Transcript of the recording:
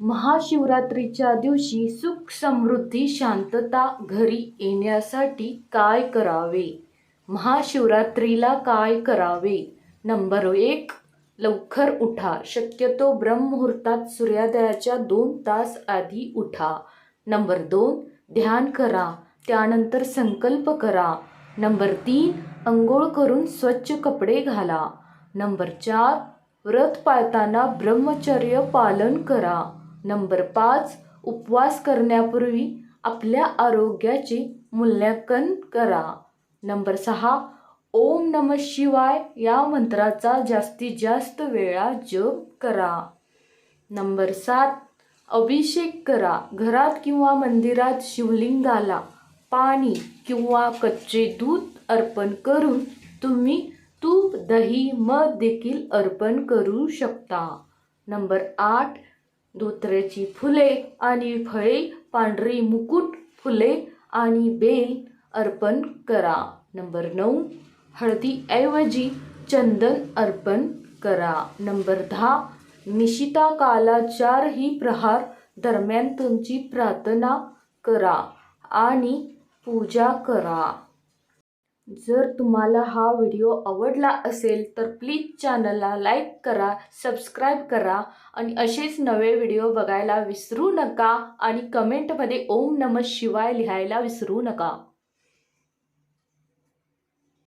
महाशिवरात्रीच्या दिवशी सुख समृद्धी शांतता घरी येण्यासाठी काय करावे? महाशिवरात्रीला काय करावे? नंबर एक लवकर उठा. शक्यतो ब्रह्ममुहूर्तात सूर्योदयाच्या दोन तास आधी उठा. नंबर दोन ध्यान करा. त्यानंतर संकल्प करा. नंबर तीन अंघोळ करून स्वच्छ कपडे घाला. नंबर चार व्रत पाळताना ब्रह्मचर्य पालन करा. नंबर पाच उपवास करण्यापूर्वी आपल्या आरोग्याचे मूल्यांकन करा. नंबर सहा ओम नम शिवाय या मंत्राचा जास्तीत जास्त वेळा जप करा. नंबर सात अभिषेक करा. घरात किंवा मंदिरात शिवलिंगाला पाणी किंवा कच्चे दूध अर्पण करून तुम्ही तूप दही मध देखील अर्पण करू शकता. नंबर आठ धोत्र्याची फुले आणि फळे पांढरी मुकुट फुले आणि बेल अर्पण करा. नंबर नऊ हळदीऐवजी चंदन अर्पण करा. नंबर दहा निशिता काला चारही प्रहार दरम्यान तुमची प्रार्थना करा आणि पूजा करा. जर तुम्हाला हा व्हिडिओ आवडला असेल तर प्लीज चॅनलला लाईक करा सबस्क्राईब करा आणि असेच नवे व्हिडिओ बघायला विसरू नका आणि कमेंटमध्ये ओम नम शिवाय लिहायला विसरू नका.